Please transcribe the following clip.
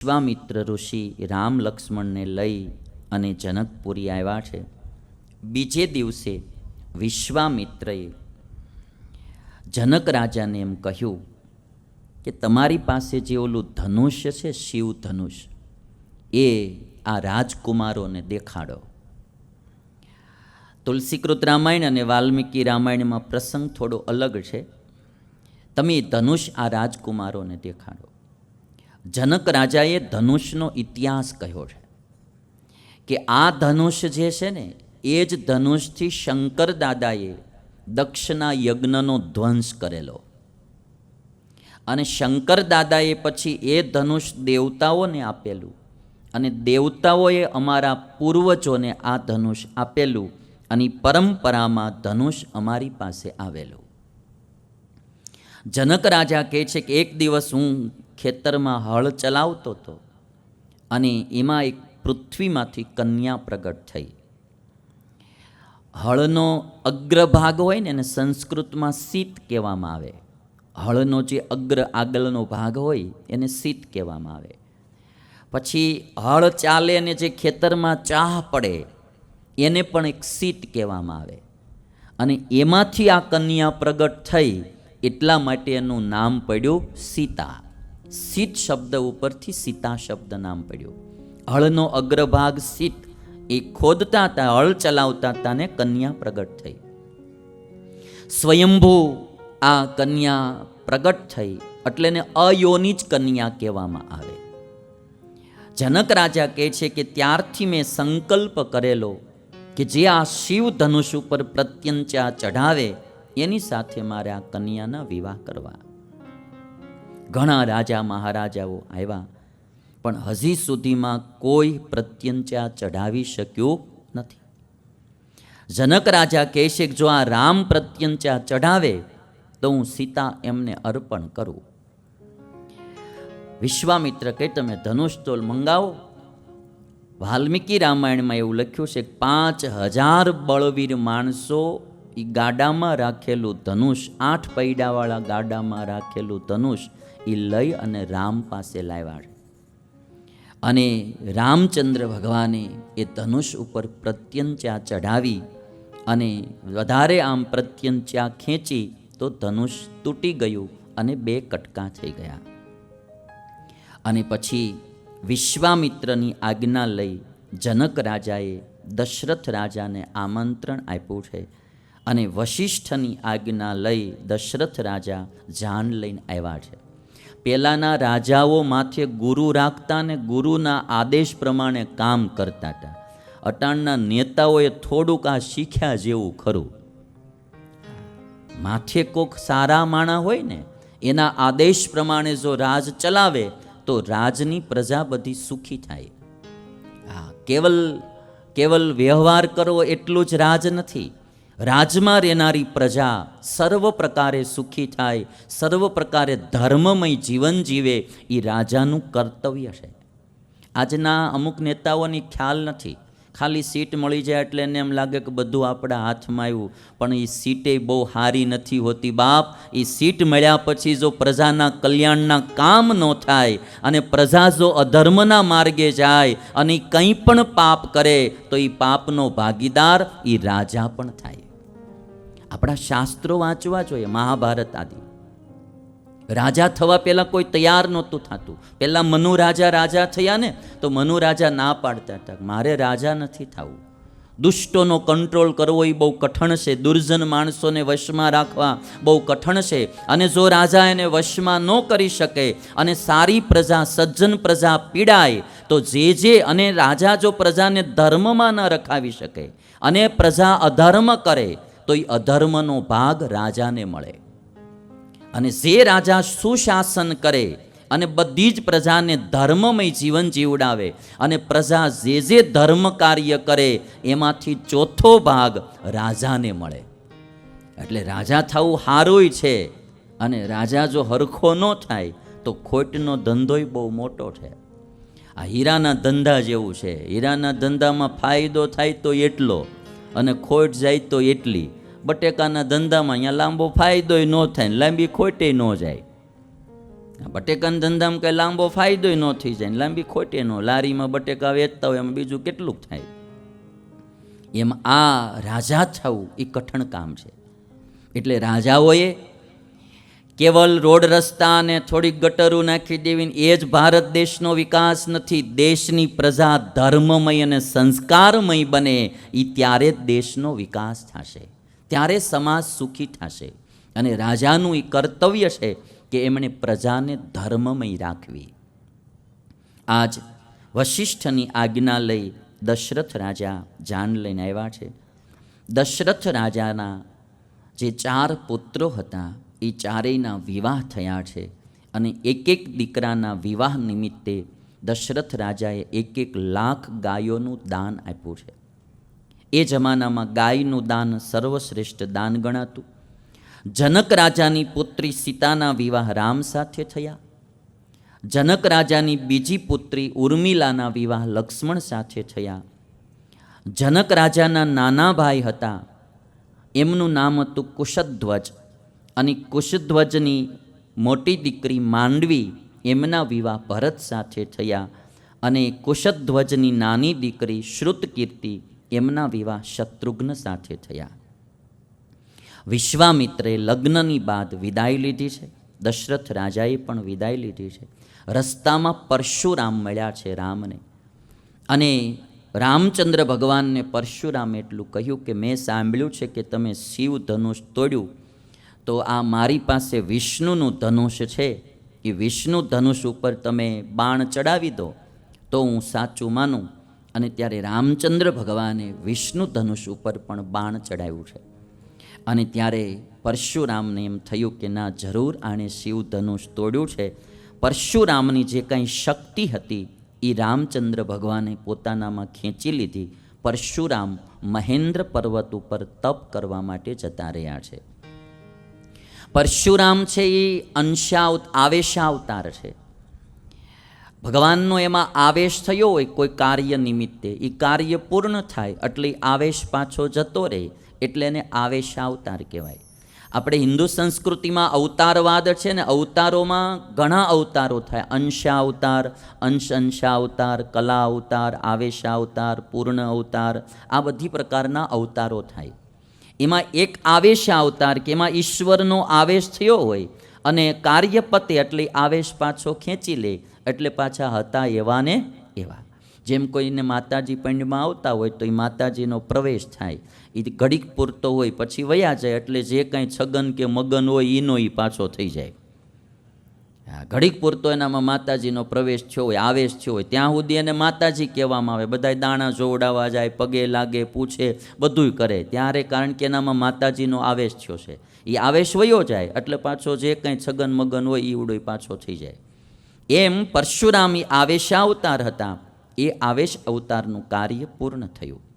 વિશ્વામિત્ર ઋષિ રામ લક્ષ્મણને લઈ અને જનકપુરી આવ્યા છે. બીજે દિવસે વિશ્વામિત્રએ જનક રાજાને એમ કહ્યું કે તમારી પાસે જે ઓલું ધનુષ્ય છે, શિવ ધનુષ એ આ રાજકુમારોને દેખાડો. તુલસીકૃત રામાયણ અને વાલ્મીકી રામાયણમાં પ્રસંગ થોડો અલગ છે. તમે ધનુષ આ રાજકુમારોને દેખાડો. જનક રાજાએ ધનુષનો ઇતિહાસ કહ્યો છે કે આ ધનુષ જે છે ને, એ જ ધનુષથી શંકર દાદાએ દક્ષના યજ્ઞનો ધ્વંસ કરેલો. અને શંકર દાદાએ પછી એ ધનુષ દેવતાઓને આપેલું અને દેવતાઓએ અમારા પૂર્વજોને આ ધનુષ આપેલું અને પરંપરામાં ધનુષ અમારી પાસે આવેલું. જનક રાજા કહે છે કે એક દિવસ હું ખેતરમાં હળ ચલાવતો હતો અને એમાં એક પૃથ્વીમાંથી કન્યા પ્રગટ થઈ. હળનો અગ્રભાગ હોય ને એને સંસ્કૃતમાં શીત કહેવામાં આવે. હળનો જે અગ્ર આગળનો ભાગ હોય એને શીત કહેવામાં આવે. પછી હળ ચાલે અને જે ખેતરમાં ચાહ પડે, એને પણ એક શીત કહેવામાં આવે. અને એમાંથી આ કન્યા પ્રગટ થઈ એટલા માટે એનું નામ પડ્યું સીતા. સીત શબ્દ ઉપરથી સીતા શબ્દ નામ પડ્યું. હળનો અગ્રભાગ સીત એ ખોદતા હતા હળ ચલાવતા હતા ને કન્યા પ્રગટ થઈ. સ્વયંભૂ આ કન્યા પ્રગટ થઈ, એટલે ને અયોની જ કન્યા કહેવામાં આવે. જનક રાજા કહે છે કે ત્યારથી મેં સંકલ્પ કરેલો કે જે આ શિવ ધનુષ ઉપર પ્રત્યંચા ચઢાવે, એની સાથે મારે આ કન્યાના વિવાહ કરવા. ઘણા રાજા, મહારાજાઓ આવ્યા. પણ હજી સુધીમાં કોઈ પ્રત્યંચા ચઢાવી શક્યું નથી. જનક રાજા કહે છે કે જો આ રામ પ્રત્યંચા ચઢાવે, તો હું સીતા એમને અર્પણ કરું. વિશ્વામિત્ર કહે, તમે ધનુષ મંગાવો. વાલ્મીકી રામાયણમાં એવું લખ્યું છે પાંચ હજાર બળવીર માણસો એ ગાડામાં રાખેલું ધનુષ, આઠ પૈડાવાળા ગાડામાં રાખેલું ધનુષ એ લઈ અને રામ પાસે લાવ્યા અને રામચંદ્ર ભગવાને એ ધનુષ ઉપર પ્રત્યંચા ચઢાવી અને વધારે આમ પ્રત્યંચા ખેંચી તો ધનુષ તૂટી ગયું અને બે કટકા થઈ ગયા. અને પછી વિશ્વામિત્રની આજ્ઞા લઈ જનક રાજાએ દશરથ રાજાને આમંત્રણ આપ્યું છે. અને વશિષ્ઠની આજ્ઞા લઈ દશરથ રાજા જાન લઈને આવ્યા છે. પહેલાંના રાજાઓ માથે ગુરુ રાખતા ને ગુરુના આદેશ પ્રમાણે કામ કરતા હતા. અટાણના નેતાઓએ થોડુંક આ શીખ્યા જેવું ખરું. માથે કોક સારા માણા હોય ને, એના આદેશ પ્રમાણે જો રાજ ચલાવે, તો રાજની પ્રજા બધી સુખી થાય. હા, કેવલ કેવલ વ્યવહાર કરવો એટલું જ રાજ નથી. રાજમાં રહેનારી પ્રજા સર્વ પ્રકારે સુખી થાય, સર્વ પ્રકારે ધર્મમય જીવન જીવે એ રાજાનું કર્તવ્ય છે. આજના અમુક નેતાઓની ખ્યાલ નથી. ખાલી સીટ મળી જાય એટલે એને એમ લાગે કે બધું આપણા હાથમાં આવ્યું. પણ એ સીટે બહુ સારી નથી હોતી બાપ. એ સીટ મળ્યા પછી જો પ્રજાના કલ્યાણના કામ ન થાય અને પ્રજા જો અધર્મના માર્ગે જાય અને કંઈ પણ પાપ કરે તો એ પાપનો ભાગીદાર એ રાજા પણ થાય. આપણા શાસ્ત્રો વાંચવા જોઈએ, મહાભારત આદિ. રાજા થવા પહેલાં કોઈ તૈયાર નહોતું થતું. પહેલાં મનુ રાજા રાજા થયા ને, તો મનુ રાજા ના પાડતા હતા મારે રાજા નથી થવું. દુષ્ટોનો કંટ્રોલ કરવો એ બહુ કઠણ છે. દુર્જન માણસોને વશમાં રાખવા બહુ કઠણ છે. અને જો રાજા એને વશમાં ન કરી શકે અને સારી પ્રજા, સજ્જન પ્રજા પીડાય, તો જે જે અને રાજા જો પ્રજાને ધર્મમાં ન રખાવી શકે અને પ્રજા અધર્મ કરે તો એ અધર્મનો ભાગ રાજાને મળે. અને જે રાજા સુશાસન કરે અને બધી જ પ્રજાને ધર્મમય જીવન જીવડાવે અને પ્રજા જે જે ધર્મ કાર્ય કરે, એમાંથી ચોથો ભાગ રાજાને મળે. એટલે રાજા થવું સારુંય છે અને રાજા જો હરખો ન થાય તો ખોટનો ધંધોય બહુ મોટો છે. આ હીરાના ધંધા જેવું છે. હીરાના ધંધામાં ફાયદો થાય તો એટલો અને ખોટ જાય તો એટલી. બટેકાના ધંધામાં અહીંયા લાંબો ફાયદોય ન થાય લાંબી ખોટે ન જાય. બટેકાના ધંધામાં કંઈ લાંબો ફાયદોય ન થઈ જાય લાંબી ખોટે ન લારીમાં બટેકા વેચતા હોય એમાં બીજું કેટલું થાય? એમ આ રાજા થવું એ કઠણ કામ છે. એટલે રાજાઓએ કેવલ રોડ રસ્તા અને થોડીક ગટરો નાખી દેવીને એ જ ભારત દેશનો વિકાસ નથી. દેશની પ્રજા ધર્મમય અને સંસ્કારમય બને એ ત્યારે જ દેશનો વિકાસ થશે. ત્યારે સમાજ સુખી થશે અને રાજાનું એ કર્તવ્ય છે કે એમણે પ્રજાને ધર્મમય રાખવી. આજ વશિષ્ઠની આજ્ઞા લઈ દશરથ રાજા જાન લઈને આવ્યા છે. દશરથ રાજાના જે ચાર પુત્રો હતા, એ ચારેયના વિવાહ થયા છે અને એક એક દીકરાના વિવાહ નિમિત્તે દશરથ રાજાએ એક એક લાખ ગાયોનું દાન આપ્યું છે. એ જમાનામાં ગાયનું દાન સર્વશ્રેષ્ઠ દાન ગણાતું. જનક રાજાની પુત્રી સીતાના વિવાહ રામ સાથે થયા. જનક રાજાની બીજી પુત્રી ઉર્મિલાના વિવાહ લક્ષ્મણ સાથે થયા. જનક રાજાના નાના ભાઈ હતા. એમનું નામ હતું કુશધ્વજ અને કુશધ્વજની મોટી દીકરી માંડવી એમના વિવાહ ભરત સાથે થયા અને કુશધ્વજની નાની દીકરી શ્રુતકીર્તિ એમના વિવાહ શત્રુઘ્ન સાથે થયા. વિશ્વામિત્રે લગ્નની બાદ વિદાય લીધી છે. દશરથ રાજાએ પણ વિદાય લીધી છે. રસ્તામાં પરશુરામ મળ્યા છે રામને. અને રામચંદ્ર ભગવાનને પરશુરામ એટલું કહ્યું કે, મેં સાંભળ્યું છે કે તમે શિવ ધનુષ તોડ્યું. તો આ મારી પાસે વિષ્ણુનું ધનુષ છે. એ વિષ્ણુ ધનુષ ઉપર તમે બાણ ચડાવી દો. તો હું સાચું માનું. અને ત્યારે રામચંદ્ર ભગવાને વિષ્ણુ ધનુષ ઉપર પણ બાણ ચડાવ્યું છે. અને ત્યારે પરશુરામને એમ થયું કે ના, જરૂર આણે શિવ ધનુષ તોડ્યું છે. પરશુરામની જે કંઈ શક્તિ હતી, એ રામચંદ્ર ભગવાને પોતાનામાં ખેંચી લીધી. પરશુરામ મહેન્દ્ર પર્વત ઉપર તપ કરવા માટે જતા રહ્યા છે. પરશુરામ છે એ અંશાવ આવેશાવતાર છે. ભગવાનનો એમાં આવેશ થયો હોય, કોઈ કાર્ય નિમિત્તે. એ કાર્ય પૂર્ણ થાય, એટલે આવેશ પાછો જતો રહે, એટલે એને આવેશાવતાર કહેવાય. આપણે હિન્દુ સંસ્કૃતિમાં અવતારવાદ છે ને, અવતારોમાં ઘણા અવતારો થાય. અંશાવતાર અંશ અંશાવતાર કલા અવતાર આવેશાવતાર પૂર્ણ અવતાર આ બધી પ્રકારના અવતારો થાય. એમાં એક આવેશ અવતાર કે એમાં ઈશ્વરનો આવેશ થયો હોય, અને કાર્ય પતે એટલે આવેશ પાછો ખેંચી લે એટલે પાછા હતા એવા ને એવા. જેમ કોઈને માતાજી પંડમાં આવતા હોય તો એ માતાજીનો પ્રવેશ થાય. એ ઘડીક પૂરતો હોય, પછી વયા જાય, એટલે જે કાંઈ છગન કે મગન હોય એનો એ પાછો થઈ જાય. હા, ઘડીક પૂરતો એનામાં માતાજીનો પ્રવેશ થયો હોય, આવેશ થયો હોય, ત્યાં સુધી એને માતાજી કહેવામાં આવે. બધા દાણા જોવડાવવા જાય, પગે લાગે, પૂછે, બધુંય કરે. ત્યારે કારણ કે એનામાં માતાજીનો આવેશ થયો છે. એ આવેશ વયો જાય, એટલે પાછો જે કંઈ છગન મગન હોય એ ઉડોય પાછો થઈ જાય. એમ પરશુરામી આવેશાવતાર હતા. એ આવેશ અવતારનું કાર્ય પૂર્ણ થયું.